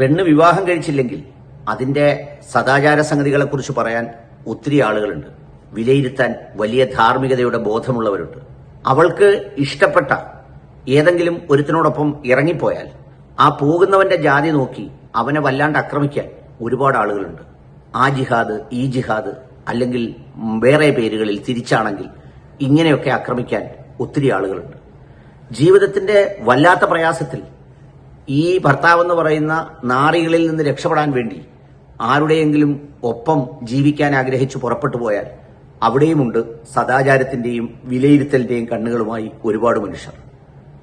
പെണ്ണ് വിവാഹം കഴിച്ചില്ലെങ്കിൽ അതിന്റെ സദാചാര സംഗതികളെക്കുറിച്ച് പറയാൻ ഒത്തിരി ആളുകളുണ്ട്. വിലയിരുത്താൻ വലിയ ധാർമ്മികതയുടെ ബോധമുള്ളവരുണ്ട്. അവൾക്ക് ഇഷ്ടപ്പെട്ട ഏതെങ്കിലും ഒരുത്തിനോടൊപ്പം ഇറങ്ങിപ്പോയാൽ ആ പോകുന്നവന്റെ ജാതി നോക്കി അവനെ വല്ലാണ്ട് ആക്രമിക്കാൻ ഒരുപാട് ആളുകളുണ്ട്. ആ ജിഹാദ് ഈ ജിഹാദ് അല്ലെങ്കിൽ വേറെ പേരുകളിൽ തിരിച്ചാണെങ്കിൽ ഇങ്ങനെയൊക്കെ ആക്രമിക്കാൻ ഒത്തിരി ആളുകളുണ്ട്. ജീവിതത്തിന്റെ വല്ലാത്ത പ്രയാസത്തിൽ ഈ ഭർത്താവ് എന്ന് പറയുന്ന നാറികളിൽ നിന്ന് രക്ഷപ്പെടാൻ വേണ്ടി ആരുടെയെങ്കിലും ഒപ്പം ജീവിക്കാൻ ആഗ്രഹിച്ചു പുറപ്പെട്ടു പോയാൽ അവിടെയുമുണ്ട് സദാചാരത്തിന്റെയും വിലയിരുത്തലിന്റെയും കണ്ണുകളുമായി ഒരുപാട് മനുഷ്യർ.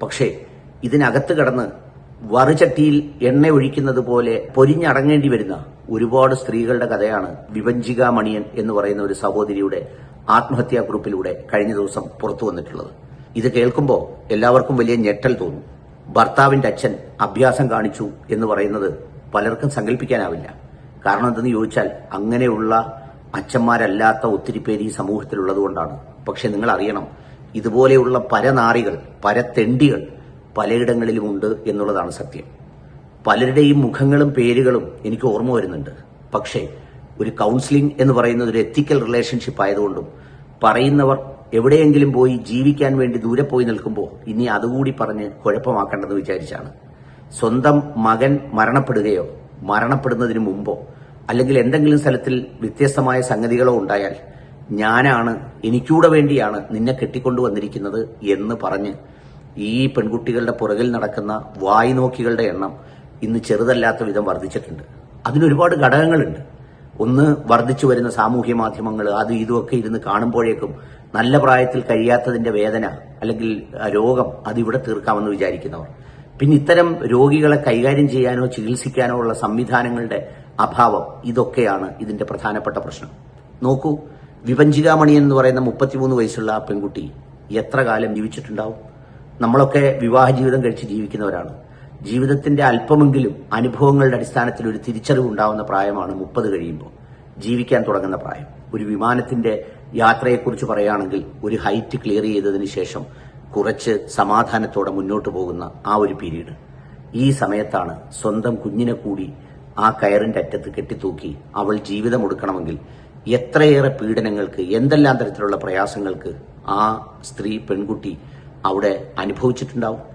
പക്ഷേ ഇതിനകത്ത് കടന്ന് വറുചട്ടിയിൽ എണ്ണ ഒഴിക്കുന്നത് പോലെ പൊരിഞ്ഞടങ്ങേണ്ടി വരുന്ന ഒരുപാട് സ്ത്രീകളുടെ കഥയാണ് വിഭഞ്ചിക മണിയൻ എന്ന് പറയുന്ന ഒരു സഹോദരിയുടെ ആത്മഹത്യാ ഗ്രൂപ്പിലൂടെ കഴിഞ്ഞ ദിവസം പുറത്തു വന്നിട്ടുള്ളത്. ഇത് കേൾക്കുമ്പോൾ എല്ലാവർക്കും വലിയ ഞെട്ടൽ തോന്നും. ഭർത്താവിന്റെ അച്ഛൻ അഭ്യാസം കാണിച്ചു എന്ന് പറയുന്നത് പലർക്കും സങ്കല്പിക്കാനാവില്ല കാരണം എന്തെന്ന് ചോദിച്ചാൽ അങ്ങനെയുള്ള അച്ഛന്മാരല്ലാത്ത ഒത്തിരി പേര് ഈ സമൂഹത്തിലുള്ളത് കൊണ്ടാണ്. പക്ഷെ നിങ്ങൾ അറിയണം ഇതുപോലെയുള്ള പരനാറികൾ പരത്തെണ്ടികൾ പലയിടങ്ങളിലുമുണ്ട് എന്നുള്ളതാണ് സത്യം. പലരുടെയും മുഖങ്ങളും പേരുകളും എനിക്ക് ഓർമ്മ വരുന്നുണ്ട്. പക്ഷേ ഒരു കൗൺസിലിംഗ് എന്ന് പറയുന്നത് ഒരു എത്തിക്കൽ റിലേഷൻഷിപ്പ് ആയതുകൊണ്ടും പറയുന്നവർ എവിടെയെങ്കിലും പോയി ജീവിക്കാൻ വേണ്ടി ദൂരെ പോയി നിൽക്കുമ്പോൾ ഇനി അതുകൂടി പറഞ്ഞ് കുഴപ്പമാക്കേണ്ടെന്ന് വിചാരിച്ചാണ്. സ്വന്തം മകൻ മരണപ്പെടുകയോ മരണപ്പെടുന്നതിന് മുമ്പോ അല്ലെങ്കിൽ എന്തെങ്കിലും സ്ഥലത്തിൽ വ്യത്യസ്തമായ സംഗതികളോ ഉണ്ടായാൽ ഞാനാണ് എനിക്കൂടെ വേണ്ടിയാണ് നിന്നെ കെട്ടിക്കൊണ്ടുവന്നിരിക്കുന്നത് എന്ന് പറഞ്ഞ് ഈ പെൺകുട്ടികളുടെ പുറകിൽ നടക്കുന്ന വായ്നോക്കികളുടെ എണ്ണം ഇന്ന് ചെറുതല്ലാത്ത വിധം വർദ്ധിച്ചിട്ടുണ്ട്. അതിനൊരുപാട് ഘടകങ്ങളുണ്ട്. ഒന്ന് വർദ്ധിച്ചു വരുന്ന സാമൂഹ്യ മാധ്യമങ്ങൾ അത് ഇതുമൊക്കെ ഇരുന്ന് കാണുമ്പോഴേക്കും നല്ല പ്രായത്തിൽ കഴിയാത്തതിന്റെ വേദന അല്ലെങ്കിൽ രോഗം അതിവിടെ തീർക്കാമെന്ന് വിചാരിക്കുന്നവർ. പിന്നെ ഇത്തരം രോഗികളെ കൈകാര്യം ചെയ്യാനോ ചികിത്സിക്കാനോ ഉള്ള സംവിധാനങ്ങളുടെ അഭാവം ഇതൊക്കെയാണ് ഇതിന്റെ പ്രധാനപ്പെട്ട പ്രശ്നം. നോക്കൂ വിപഞ്ചികാമണി എന്ന് പറയുന്ന മുപ്പത്തിമൂന്ന് വയസ്സുള്ള ആ പെൺകുട്ടി എത്ര കാലം ജീവിച്ചിട്ടുണ്ടാവും? നമ്മളൊക്കെ വിവാഹ ജീവിതം കഴിച്ച് ജീവിക്കുന്നവരാണ്. ജീവിതത്തിന്റെ അല്പമെങ്കിലും അനുഭവങ്ങളുടെ അടിസ്ഥാനത്തിൽ ഒരു തിരിച്ചറിവ് ഉണ്ടാവുന്ന പ്രായമാണ് മുപ്പത് കഴിയുമ്പോൾ. ജീവിക്കാൻ തുടങ്ങുന്ന പ്രായം. ഒരു വിമാനത്തിന്റെ യാത്രയെക്കുറിച്ച് പറയുകയാണെങ്കിൽ ഒരു ഹൈറ്റ് ക്ലിയർ ചെയ്തതിന് ശേഷം കുറച്ച് സമാധാനത്തോടെ മുന്നോട്ട് പോകുന്ന ആ ഒരു പീരീഡ്. ഈ സമയത്താണ് സ്വന്തം കുഞ്ഞിനെ കൂടി ആ കയറിന്റെ അറ്റത്ത് കെട്ടിത്തൂക്കി അവൾ ജീവിതം ഒടുക്കണമെങ്കിൽ എത്രയേറെ പീഡനങ്ങൾക്ക് എന്തെല്ലാം തരത്തിലുള്ള പ്രയാസങ്ങൾക്ക് ആ സ്ത്രീ പെൺകുട്ടി അവിടെ അനുഭവിച്ചിട്ടുണ്ടാവും.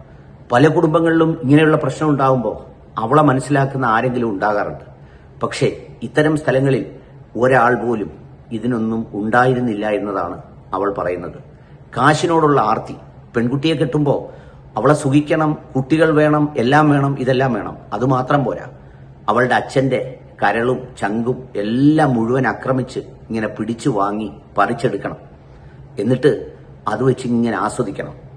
പല കുടുംബങ്ങളിലും ഇങ്ങനെയുള്ള പ്രശ്നം ഉണ്ടാകുമ്പോൾ അവളെ മനസ്സിലാക്കുന്ന ആരെങ്കിലും ഉണ്ടാകാറുണ്ട്. പക്ഷേ ഇത്തരം സ്ഥലങ്ങളിൽ ഒരാൾ പോലും ഇതിനൊന്നും ഉണ്ടായിരുന്നില്ല എന്നതാണ് അവൾ പറയുന്നത്. കാശിനോടുള്ള ആർത്തി പെൺകുട്ടിയെ കെട്ടുമ്പോൾ അവളെ സുഖിക്കണം കുട്ടികൾ വേണം എല്ലാം വേണം ഇതെല്ലാം വേണം അതുമാത്രം പോരാ. അവളുടെ അച്ഛന്റെ കരളും ചങ്കും എല്ലാം മുഴുവൻ ആക്രമിച്ച് ഇങ്ങനെ പിടിച്ചു വാങ്ങി പറിച്ചെടുക്കണം. എന്നിട്ട് അത് വെച്ച് ഇങ്ങനെ ആസ്വദിക്കണം.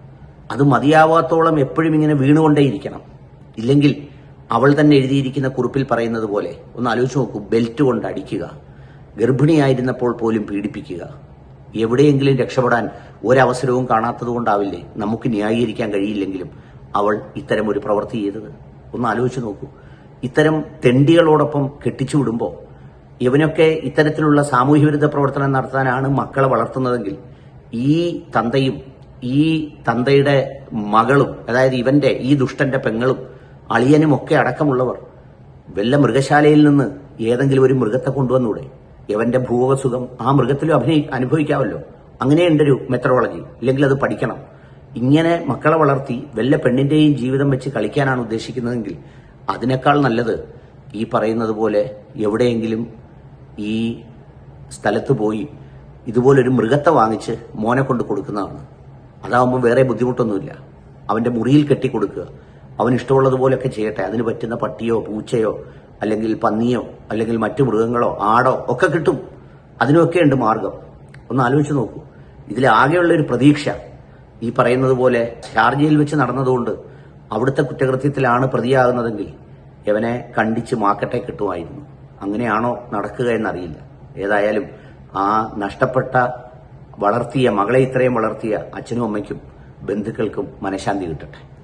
അത് മതിയാവാത്തോളം എപ്പോഴും ഇങ്ങനെ വീണുകൊണ്ടേയിരിക്കണം. ഇല്ലെങ്കിൽ അവൾ തന്നെ എഴുതിയിരിക്കുന്ന കുറിപ്പിൽ പറയുന്നത് പോലെ ഒന്ന് ആലോചിച്ച് നോക്കൂ ബെൽറ്റ് കൊണ്ട് അടിക്കുക ഗർഭിണിയായിരുന്നപ്പോൾ പോലും പീഡിപ്പിക്കുക. എവിടെയെങ്കിലും രക്ഷപ്പെടാൻ ഒരവസരവും കാണാത്തത് കൊണ്ടാവില്ലേ നമുക്ക് ന്യായീകരിക്കാൻ കഴിയില്ലെങ്കിലും അവൾ ഇത്തരം ഒരു പ്രവൃത്തി ചെയ്തത്. ഒന്ന് ആലോചിച്ച് നോക്കൂ ഇത്തരം തെണ്ടികളോടൊപ്പം കെട്ടിച്ചു വിടുമ്പോൾ ഇവനൊക്കെ ഇത്തരത്തിലുള്ള സാമൂഹ്യ വിരുദ്ധ പ്രവർത്തനം നടത്താനാണ് മക്കളെ വളർത്തുന്നതെങ്കിൽ ഈ തന്തയും ഈ തന്തയുടെ മകളും അതായത് ഇവന്റെ ഈ ദുഷ്ടന്റെ പെങ്ങളും അളിയനും ഒക്കെ അടക്കമുള്ളവർ വല്ല മൃഗശാലയിൽ നിന്ന് ഏതെങ്കിലും ഒരു മൃഗത്തെ കൊണ്ടുവന്നൂടെ? ഇവന്റെ ഭൂവസുഖം ആ മൃഗത്തിലും അഭിനയി അനുഭവിക്കാമല്ലോ. അങ്ങനെയുണ്ട് ഒരു മെത്തഡോളജി ഇല്ലെങ്കിൽ അത് പഠിക്കണം. ഇങ്ങനെ മക്കളെ വളർത്തി വല്ല പെണ്ണിന്റെയും ജീവിതം വെച്ച് കളിക്കാനാണ് ഉദ്ദേശിക്കുന്നതെങ്കിൽ അതിനേക്കാൾ നല്ലത് ഈ പറയുന്നത് പോലെ എവിടെയെങ്കിലും ഈ സ്ഥലത്ത് പോയി ഇതുപോലൊരു മൃഗത്തെ വാങ്ങിച്ച് മോനെ കൊണ്ട് കൊടുക്കുന്നതാണ്. അതാവുമ്പോൾ വേറെ ബുദ്ധിമുട്ടൊന്നുമില്ല. അവന്റെ മുറിയിൽ കെട്ടിക്കൊടുക്കുക. അവൻ ഇഷ്ടമുള്ളതുപോലെയൊക്കെ ചെയ്യട്ടെ. അതിന് പറ്റുന്ന പട്ടിയോ പൂച്ചയോ അല്ലെങ്കിൽ പന്നിയോ അല്ലെങ്കിൽ മറ്റു മൃഗങ്ങളോ ആടോ ഒക്കെ കിട്ടും. അതിനൊക്കെ ഉണ്ട് മാർഗം. ഒന്ന് ആലോചിച്ച് നോക്കൂ. ഇതിലാകെയുള്ള ഒരു പ്രതീക്ഷ. ഈ പറയുന്നത് പോലെ ഷാർജയിൽ വെച്ച് നടന്നതുകൊണ്ട് അവിടുത്തെ കുറ്റകൃത്യത്തിലാണ് പ്രതിയാകുന്നതെങ്കിൽ ഇവനെ കണ്ടിച്ച് മാക്കട്ടെ കിട്ടുമായിരുന്നു. അങ്ങനെയാണോ നടക്കുക എന്നറിയില്ല. ഏതായാലും ആ നഷ്ടപ്പെട്ട വളർത്തിയ മകളെ ഇത്രയും വളർത്തിയ അച്ഛനും അമ്മയ്ക്കും ബന്ധുക്കൾക്കും മനഃശാന്തി കിട്ടട്ടെ.